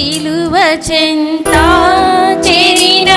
సిలువ చెంత చేరిన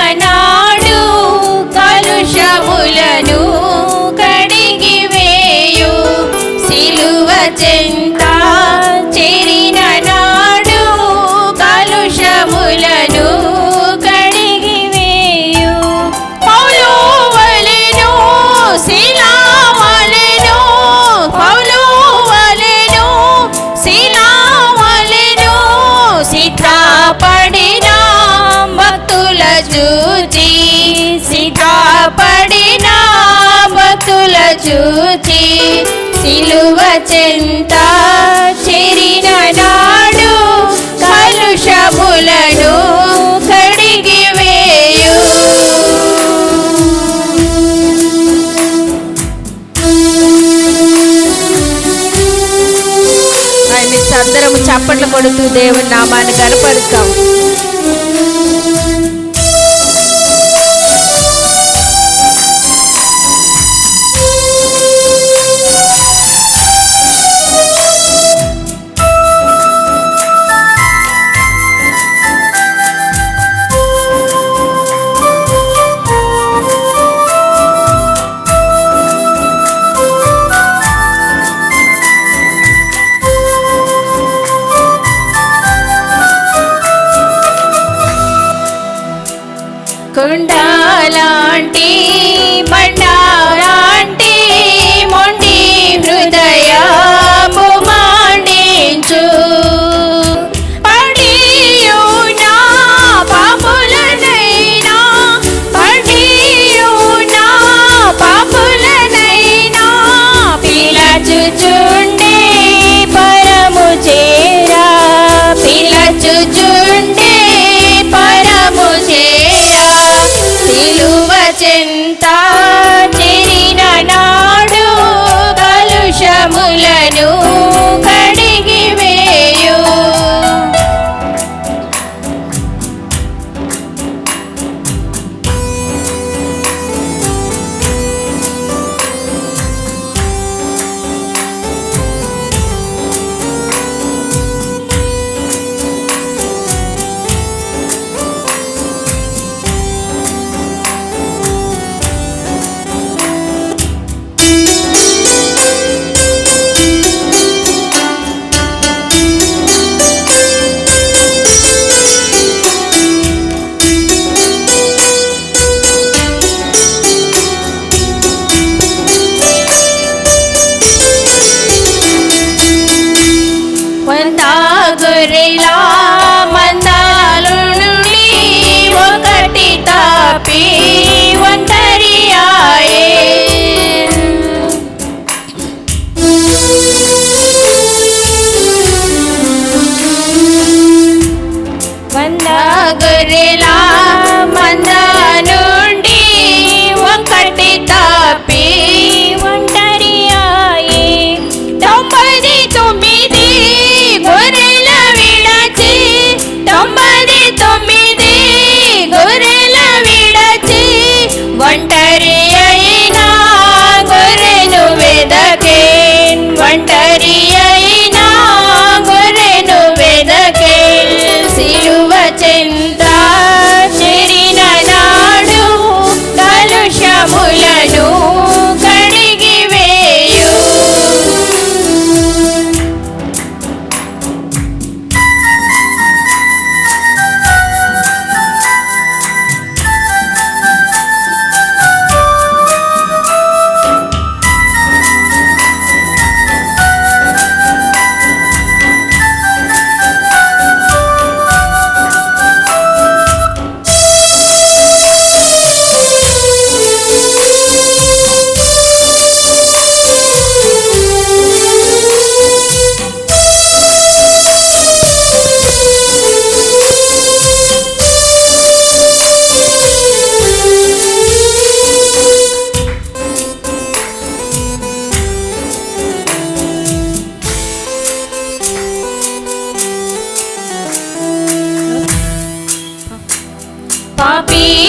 చూచి సిలువ చెంత చేరిన నాడు కలుషములను కడిగి వేయు. ఆయన అందరము చప్పట్లు కొడుతూ దేవుని నామాన్ని కనపరుస్తాం కుండాలాంటి బండా వంద గొర్రెల మంద నుండి ఒకటి తాపి ఒంటరి ఆయే తొంభై తొమ్మిది గొర్రెల విడచి తొంభై తొమ్మిది గొర్రెల విడచి ఒంటరి అయినా గొర్రెను వెదకే ఒంటరి Poppy.